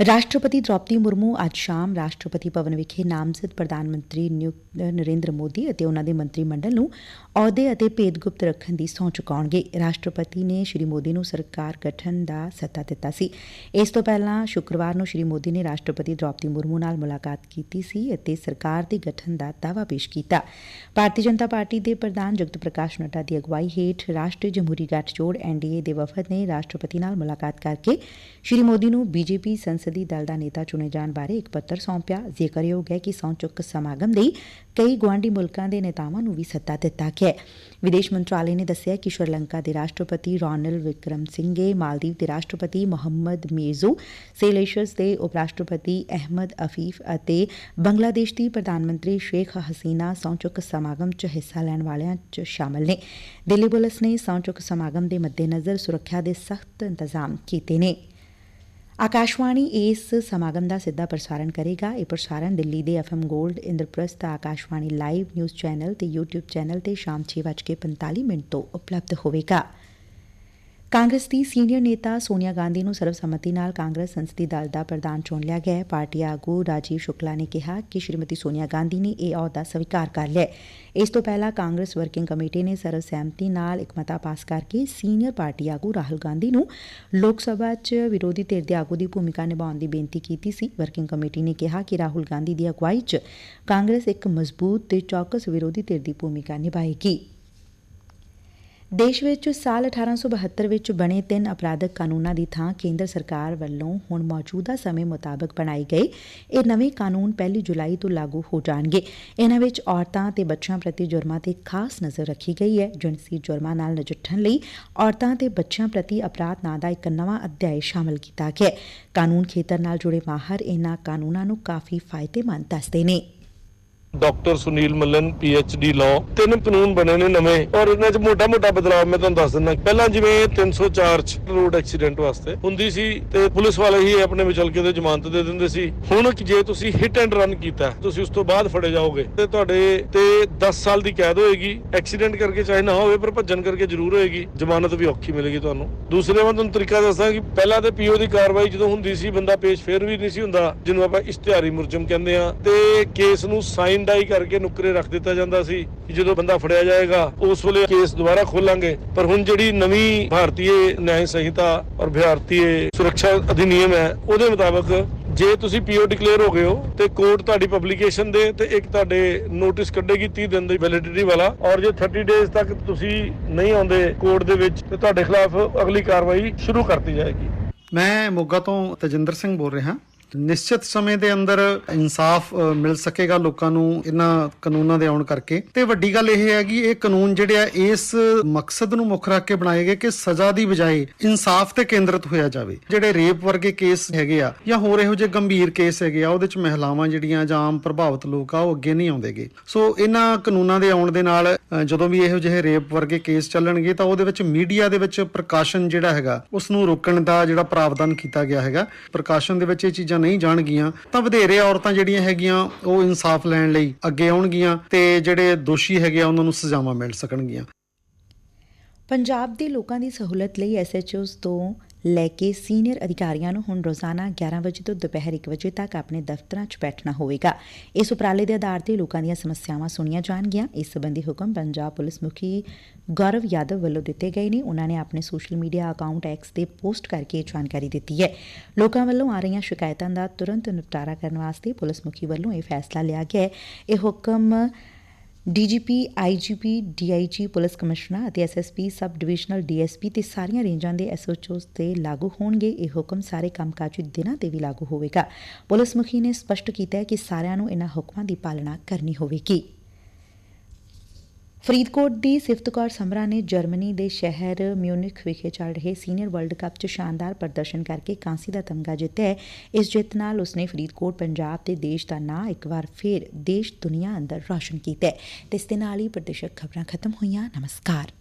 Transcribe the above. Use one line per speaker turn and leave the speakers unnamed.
ਰਾਸ਼ਟਰਪਤੀ ਦ੍ਰੌਪਦੀ ਮੁਰਮੂ ਅੱਜ ਸ਼ਾਮ ਰਾਸ਼ਟਰਪਤੀ ਭਵਨ ਵਿਖੇ ਨਾਮਜ਼ਦ ਪ੍ਰਧਾਨ ਮੰਤਰੀ ਨਿਯੁਕਤ ਨਰਿੰਦਰ ਮੋਦੀ ਅਤੇ ਉਨ੍ਹਾਂ ਦੇ ਮੰਤਰੀ ਮੰਡਲ ਨੂੰ ਅਹੁਦੇ ਅਤੇ ਭੇਦ ਗੁਪਤ ਰੱਖਣ ਦੀ ਸਹੁੰ ਚੁਕਾਉਣਗੇ। ਰਾਸ਼ਟਰਪਤੀ ਨੇ ਸ਼੍ਰੀ ਮੋਦੀ ਨੂੰ ਸਰਕਾਰ ਗਠਨ ਦਾ ਸੱਦਾ ਦਿੱਤਾ ਸੀ। ਇਸ ਤੋਂ ਪਹਿਲਾਂ ਸ਼ੁੱਕਰਵਾਰ ਨੂੰ ਸ਼੍ਰੀ ਮੋਦੀ ਨੇ ਰਾਸ਼ਟਰਪਤੀ ਦ੍ਰੋਪਦੀ ਮੁਰਮੂ ਨਾਲ ਮੁਲਾਕਾਤ ਕੀਤੀ ਸੀ ਅਤੇ ਸਰਕਾਰ ਦੇ ਗਠਨ ਦਾ ਦਾਅਵਾ ਪੇਸ਼ ਕੀਤਾ। ਭਾਰਤੀ ਜਨਤਾ ਪਾਰਟੀ ਦੇ ਪ੍ਰਧਾਨ ਜਗਤ ਪ੍ਰਕਾਸ਼ ਨੱਡਾ ਦੀ ਅਗਵਾਈ ਹੇਠ ਰਾਸ਼ਟਰੀ ਜਮਹੂਰੀ ਗੱਠਜੋੜ ਐਨਡੀਏ ਦੇ ਵਫਦ ਨੇ ਰਾਸ਼ਟਰਪਤੀ ਨਾਲ ਮੁਲਾਕਾਤ ਕਰਕੇ ਸ਼੍ਰੀ ਮੋਦੀ ਨੂੰ ਬੀਜੇਪੀ ਸੰਸਦੀ ਦਲ ਦਾ ਨੇਤਾ ਚੁਣੇ ਜਾਣ ਬਾਰੇ ਇਕ ਪੱਤਰ ਸੌਂਪਿਆ। ਜ਼ਿਕਰਯੋਗ ਹੈ ਕਿ ਸਹੁੰ ਚੁੱਕ ਸਮਾਗਮ ਲਈ ਕਈ ਗੁਆਂਢੀ ਮੁਲਕਾਂ ਦੇ ਨੇਤਾਵਾਂ ਨੂੰ ਵੀ ਸੱਦਾ ਦਿੱਤਾ ਗਿਆ ਵਿਦੇਸ਼ ਮੰਤਰਾਲੇ ਨੇ ਦੱਸਿਆ ਕਿ ਸ਼੍ਰੀਲੰਕਾ ਦੇ ਰਾਸ਼ਟਰਪਤੀ ਰੌਨਲ ਵਿਕਰਮ ਸਿੰਘੇ ਮਾਲਦੀਵ ਦੇ ਰਾਸ਼ਟਰਪਤੀ ਮੁਹੰਮਦ ਮੀਜ਼ੂ ਸੇਲੇਸ਼ਸ ਦੇ ਉਪ ਰਾਸ਼ਟਰਪਤੀ ਅਹਿਮਦ ਅਫੀਫ ਅਤੇ ਬੰਗਲਾਦੇਸ਼ ਦੀ ਪ੍ਰਧਾਨ ਮੰਤਰੀ ਸ਼ੇਖ ਹਸੀਨਾ ਸਹੁੰ ਚੁੱਕ ਸਮਾਗਮ 'ਚ ਹਿੱਸਾ ਲੈਣ ਵਾਲਿਆਂ 'ਚ ਸ਼ਾਮਲ ਨੇ। ਦਿੱਲੀ ਪੁਲਿਸ ਨੇ ਸਹੁੰ ਚੁੱਕ ਸਮਾਗਮ ਦੇ ਮੱਦੇਨਜ਼ਰ ਸੁਰੱਖਿਆ ਦੇ ਸਖਤ ਇੰਤਜ਼ਾਮ ਕੀਤੇ ਨੇ। ਆਕਾਸ਼ਵਾਣੀ ਇਸ ਸਮਾਗਮ ਦਾ ਸਿੱਧਾ ਪ੍ਰਸਾਰਣ ਕਰੇਗਾ। ਇਹ ਪ੍ਰਸਾਰਣ ਦਿੱਲੀ ਦੇ FM gold Indraprastha Akashvani live news channel ਤੇ YouTube ਚੈਨਲ ਤੇ ਸ਼ਾਮ 6:45 ਮਿੰਟ ਤੋਂ ਉਪਲਬਧ ਹੋਵੇਗਾ। ਕਾਂਗਰਸ ਦੀ ਸੀਨੀਅਰ ਨੇਤਾ ਸੋਨੀਆ ਗਾਂਧੀ ਨੂੰ ਸਰਬਸੰਮਤੀ ਨਾਲ ਕਾਂਗਰਸ ਸੰਸਦੀ ਦਲ ਦਾ ਪ੍ਰਧਾਨ ਚੁਣ ਲਿਆ ਗਿਐ ਪਾਰਟੀ ਆਗੂ ਰਾਜੀਵ ਸ਼ੁਕਲਾ ਨੇ ਕਿਹਾ ਕਿ ਸ਼੍ਰੀਮਤੀ ਸੋਨੀਆ ਗਾਂਧੀ ਨੇ ਇਹ ਅਹੁਦਾ ਸਵੀਕਾਰ ਕਰ ਲਿਆ ਇਸ ਤੋਂ ਪਹਿਲਾਂ ਕਾਂਗਰਸ ਵਰਕਿੰਗ ਕਮੇਟੀ ਨੇ ਸਰਵਸਹਿਮਤੀ ਨਾਲ ਇੱਕ ਮਤਾ ਪਾਸ ਕਰਕੇ ਸੀਨੀਅਰ ਪਾਰਟੀ ਆਗੂ ਰਾਹੁਲ ਗਾਂਧੀ ਨੂੰ ਲੋਕ ਸਭਾ 'ਚ ਵਿਰੋਧੀ ਧਿਰ ਦੇ ਆਗੂ ਦੀ ਭੂਮਿਕਾ ਨਿਭਾਉਣ ਦੀ ਬੇਨਤੀ ਕੀਤੀ ਸੀ। ਵਰਕਿੰਗ ਕਮੇਟੀ ਨੇ ਕਿਹਾ ਕਿ ਰਾਹੁਲ ਗਾਂਧੀ ਦੀ ਅਗਵਾਈ 'ਚ ਕਾਂਗਰਸ ਇੱਕ ਮਜ਼ਬੂਤ ਤੇ ਚੌਕਸ ਵਿਰੋਧੀ ਧਿਰ ਦੀ ਭੂਮਿਕਾ ਨਿਭਾਏਗੀ। ਦੇਸ਼ ਵਿੱਚ ਸਾਲ 1872 ਵਿੱਚ ਬਣੇ ਤਿੰਨ ਅਪਰਾਧਕ ਕਾਨੂੰਨਾਂ ਦੀ ਥਾਂ ਕੇਂਦਰ ਸਰਕਾਰ ਵੱਲੋਂ ਹੁਣ ਮੌਜੂਦਾ ਸਮੇਂ ਮੁਤਾਬਕ ਬਣਾਏ ਗਏ ਇਹ ਨਵੇਂ ਕਾਨੂੰਨ 1 ਜੁਲਾਈ ਤੋਂ ਲਾਗੂ ਹੋ ਜਾਣਗੇ। ਇਹਨਾਂ ਵਿੱਚ ਔਰਤਾਂ ਤੇ ਬੱਚਿਆਂ ਪ੍ਰਤੀ ਜੁਰਮਾਂ ਤੇ ਖਾਸ ਨਜ਼ਰ ਰੱਖੀ ਗਈ ਹੈ। ਜਿਣਸੀ ਜੁਰਮਾਂ ਨਾਲ ਨਜਿੱਠਣ ਲਈ ਔਰਤਾਂ ਤੇ ਬੱਚਿਆਂ ਪ੍ਰਤੀ ਅਪਰਾਧ ਨਾਂ ਦਾ ਇੱਕ ਨਵਾਂ ਅਧਿਆਇ ਸ਼ਾਮਲ ਕੀਤਾ ਗਿਆ ਹੈ। ਕਾਨੂੰਨ ਖੇਤਰ ਨਾਲ ਜੁੜੇ ਮਾਹਰ ਇਹਨਾਂ ਕਾਨੂੰਨਾਂ ਨੂੰ ਕਾਫੀ ਫਾਇਦੇਮੰਦ ਦੱਸਦੇ ਨੇ।
Doctor Sunil Mallan P H D law ਤਿੰਨ ਕਾਨੂੰਨ ਬਣੇ ਨੇ ਨਵੇਂ ਔਰ ਇਹਨਾਂ 'ਚ ਮੋਟਾ-ਮੋਟਾ ਬਦਲਾਅ ਮੈਂ ਤੁਹਾਨੂੰ ਦੱਸ ਦਿੰਦਾ। ਪਹਿਲਾਂ ਜਿਵੇਂ 304 ਚ ਰੋਡ ਐਕਸੀਡੈਂਟ ਵਾਸਤੇ ਹੁੰਦੀ ਸੀ ਤੇ ਪੁਲਿਸ ਵਾਲੇ ਹੀ ਆਪਣੇ ਵਿਚਲਕੇ ਦੇ ਜ਼ਮਾਨਤ ਦੇ ਦਿੰਦੇ ਸੀ। ਹੁਣ ਜੇ ਤੁਸੀਂ ਹਿੱਟ ਐਂਡ ਰਨ ਕੀਤਾ, ਤੁਸੀਂ ਉਸ ਤੋਂ ਬਾਅਦ ਫੜੇ ਜਾਓਗੇ। ਤੇ ਤੁਹਾਡੇ ਤੇ 10 ਸਾਲ ਦੀ ਕੈਦ ਹੋਏਗੀ। ਐਕਸੀਡੈਂਟ ਕਰਕੇ ਚਾਹੇ ਨਾ ਹੋਵੇ, ਪਰ ਭੱਜਣ ਕਰਕੇ ਜ਼ਰੂਰ ਹੋਏਗੀ। ਜ਼ਮਾਨਤ ਵੀ ਔਖੀ ਮਿਲੇਗੀ ਤੁਹਾਨੂੰ। ਦੂਸਰੇ ਮੈਂ ਤੁਹਾਨੂੰ ਤਰੀਕਾ ਦੱਸਾਂ ਕਿ ਪਹਿਲਾਂ ਤੇ ਪੀਓ ਦੀ ਕਾਰਵਾਈ ਜਦੋਂ ਹੁੰਦੀ ਸੀ, ਬੰਦਾ ਪੇਸ਼ ਫੇਰ ਵੀ ਨਹੀਂ ਸੀ ਹੁੰਦਾ, ਜਿਹਨੂੰ ਆਪਾਂ ਇਸ਼ਤਿਹਾਰੀ ਮੁਰਜਮ ਕਹਿੰਦੇ ਆ ਤੇ ਕੇਸ ਨੂੰ ਸਾਈਨ ਡਾਈ ਕਰਕੇ ਨੁਕਰੇ ਰੱਖ ਦਿੱਤਾ ਜਾਂਦਾ ਸੀ ਕਿ ਜਦੋਂ ਬੰਦਾ ਫੜਿਆ ਜਾਏਗਾ, ਉਸ ਵੇਲੇ ਕੇਸ ਦੁਬਾਰਾ ਖੋਲਾਂਗੇ। ਪਰ ਹੁਣ ਜਿਹੜੀ ਨਵੀਂ ਭਾਰਤੀ ਨਿਆਂ ਸੰਹਿਤਾ ਔਰ ਭਾਰਤੀ ਸੁਰੱਖਿਆ ਅਧਿਨਿਯਮ ਹੈ, ਉਹਦੇ ਮੁਤਾਬਕ ਜੇ ਤੁਸੀਂ ਪੀਓ ਡਿਕਲੇਅਰ ਹੋ ਗਏ ਹੋ, ਤੇ ਕੋਰਟ ਤੁਹਾਡੀ ਪਬਲੀਕੇਸ਼ਨ ਦੇ ਤੇ ਇੱਕ ਤੁਹਾਡੇ ਨੋਟਿਸ ਕੱਢੇਗੀ 30 ਦਿਨ ਦੀ ਵੈਲਿਡਿਟੀ ਵਾਲਾ ਔਰ ਜੇ 30 ਡੇਜ਼ ਤੱਕ ਤੁਸੀਂ ਨਹੀਂ ਆਉਂਦੇ ਕੋਰਟ ਦੇ ਵਿੱਚ, ਤੇ ਤੁਹਾਡੇ ਖਿਲਾਫ ਅਗਲੀ ਕਾਰਵਾਈ ਸ਼ੁਰੂ ਕਰਤੀ ਜਾਏਗੀ।
ਮੈਂ ਮੋਗਾ ਤੋਂ ਤਜਿੰਦਰ ਸਿੰਘ ਬੋਲ ਰਿਹਾ। ਨਿਸ਼ਚਿਤ ਸਮੇਂ ਦੇ ਅੰਦਰ ਇਨਸਾਫ ਮਿਲ ਸਕੇਗਾ ਲੋਕਾਂ ਨੂੰ ਇਹਨਾਂ ਕਾਨੂੰਨਾਂ ਦੇ ਆਉਣ ਕਰਕੇ। ਤੇ ਵੱਡੀ ਗੱਲ ਇਹ ਹੈ ਕਿ ਇਹ ਕਾਨੂੰਨ ਜਿਹੜੇ ਆ, ਇਸ ਮਕਸਦ ਨੂੰ ਮੁੱਖ ਰੱਖ ਕੇ ਬਣਾਏ ਗਏ ਕਿ ਸਜ਼ਾ ਦੀ ਬਜਾਏ ਇਨਸਾਫ ਤੇ ਕੇਂਦਰਿਤ ਹੋਇਆ ਜਾਵੇ। ਜਿਹੜੇ ਰੇਪ ਵਰਗੇ ਕੇਸ ਹੈਗੇ ਆ ਜਾਂ ਹੋਰ ਇਹੋ ਜਿਹੇ ਗੰਭੀਰ ਕੇਸ ਹੈਗੇ ਆ, ਉਹਦੇ ਚ ਮਹਿਲਾਵਾਂ ਜਿਹੜੀਆਂ ਜਾਂ ਆਮ ਪ੍ਰਭਾਵਿਤ ਲੋਕ ਆ, ਉਹ ਅੱਗੇ ਨਹੀਂ ਆਉਂਦੇਗੇ। ਸੋ ਇਹਨਾਂ ਕਾਨੂੰਨਾਂ ਦੇ ਆਉਣ ਦੇ ਨਾਲ ਜਦੋਂ ਵੀ ਇਹੋ ਜਿਹੇ ਰੇਪ ਵਰਗੇ ਕੇਸ ਚੱਲਣਗੇ, ਤਾਂ ਉਹਦੇ ਵਿੱਚ ਮੀਡੀਆ ਦੇ ਵਿੱਚ ਪ੍ਰਕਾਸ਼ਨ ਜਿਹੜਾ ਹੈਗਾ ਉਸ ਨੂੰ ਰੋਕਣ ਦਾ ਜਿਹੜਾ ਪ੍ਰਾਵਧਾਨ ਕੀਤਾ ਗਿਆ ਹੈਗਾ। ਪ੍ਰਕਾਸ਼ਨ ਦੇ ਵਿੱਚ ਇਹ ਚੀਜ਼ਾਂ ਨਹੀਂ ਜਾਣਗੀਆਂ, ਤਾਂ ਵਧੇਰੇ ਔਰਤਾਂ ਜਿਹੜੀਆਂ ਹੈਗੀਆਂ, ਉਹ ਇਨਸਾਫ ਲੈਣ ਲਈ ਅੱਗੇ ਆਉਣਗੀਆਂ ਤੇ ਜਿਹੜੇ ਦੋਸ਼ੀ ਹੈਗੇ ਆ, ਉਹਨਾਂ ਨੂੰ ਸਜ਼ਾਵਾਂ ਮਿਲ ਸਕਣਗੀਆਂ।
ਪੰਜਾਬ ਦੇ ਲੋਕਾਂ ਦੀ ਸਹੂਲਤ ਲਈ ਐਸਐਚਓਸ ਤੋਂ ਲੈ ਕੇ ਸੀਨੀਅਰ ਅਧਿਕਾਰੀਆਂ ਨੂੰ ਹੁਣ ਰੋਜ਼ਾਨਾ 11 ਵਜੇ ਤੋਂ ਦੁਪਹਿਰ 1 ਵਜੇ ਤੱਕ ਆਪਣੇ ਦਫ਼ਤਰਾਂ 'ਚ ਬੈਠਣਾ ਹੋਵੇਗਾ। ਇਸ ਉਪਰਾਲੇ ਦੇ ਆਧਾਰ ਤੇ ਲੋਕਾਂ ਦੀਆਂ ਸਮੱਸਿਆਵਾਂ ਸੁਣੀਆਂ ਜਾਣਗੀਆਂ। ਇਸ ਸਬੰਧੀ ਹੁਕਮ ਪੰਜਾਬ ਪੁਲਿਸ ਮੁਖੀ ਗੌਰਵ ਯਾਦਵ ਵੱਲੋਂ ਦਿੱਤੇ ਗਏ ਨੇ। ਉਹਨਾਂ ਨੇ ਆਪਣੇ ਸੋਸ਼ਲ ਮੀਡੀਆ ਅਕਾਊਂਟ ਐਕਸ ਤੇ ਪੋਸਟ ਕਰਕੇ ਇਹ ਜਾਣਕਾਰੀ ਦਿੱਤੀ ਹੈ। ਲੋਕਾਂ ਵੱਲੋਂ ਆ ਰਹੀਆਂ ਸ਼ਿਕਾਇਤਾਂ ਦਾ ਤੁਰੰਤ ਨਿਪਟਾਰਾ ਕਰਨ ਵਾਸਤੇ ਪੁਲਿਸ ਮੁਖੀ ਵੱਲੋਂ ਇਹ ਫੈਸਲਾ ਲਿਆ ਗਿਆ ਹੈ। ਇਹ ਹੁਕਮ ਡੀ ਜੀ ਪੀ ਆਈ ਜੀ P D I G police commissioner ਅਤੇ S S P sub divisional D S P ਤੇ ਸਾਰੀਆਂ ਰੇਂਜਾਂ ਦੇ ਐਸ ਐਸਓਚਓਸ ਤੇ ਲਾਗੂ ਹੋਣਗੇ। ਇਹ ਹੁਕਮ ਸਾਰੇ ਕੰਮਕਾਜੀ ਦਿਨਾਂ ਤੇ ਵੀ ਲਾਗੂ ਹੋਵੇਗਾ। ਪੁਲਿਸ ਮੁਖੀ ਨੇ ਸਪਸ਼ਟ ਕੀਤਾ ਹੈ ਕਿ ਸਾਰਿਆਂ ਨੂੰ ਇਹਨਾਂ ਹੁਕਮਾਂ ਦੀ ਪਾਲਣਾ ਕਰਨੀ ਹੋਵੇਗੀ। ਫਰੀਦਕੋਟ ਦੀ ਸਿਫਤ ਕੌਰ ਸਮਰਾ ਨੇ ਜਰਮਨੀ ਦੇ ਸ਼ਹਿਰ ਮਿਊਨਿਖ ਵਿਖੇ ਚੱਲ ਰਹੇ ਸੀਨੀਅਰ ਵਰਲਡ ਕੱਪ 'ਚ ਸ਼ਾਨਦਾਰ ਪ੍ਰਦਰਸ਼ਨ ਕਰਕੇ ਕਾਂਸੀ ਦਾ ਤਮਗਾ ਜਿੱਤਿਆ ਇਸ ਜਿੱਤ ਨਾਲ ਉਸਨੇ ਫਰੀਦਕੋਟ, ਪੰਜਾਬ ਤੇ ਦੇਸ਼ ਦਾ ਨਾਂ ਇੱਕ ਵਾਰ ਫੇਰ ਦੇਸ਼ ਦੁਨੀਆ ਅੰਦਰ ਰੌਸ਼ਨ ਕੀਤਾ ਹੈ। ਤੇ ਇਸ ਦੇ ਨਾਲ ਹੀ ਪ੍ਰਦੇਸ਼ਕ ਖਬਰਾਂ ਖਤਮ ਹੋਈਆਂ। ਨਮਸਕਾਰ।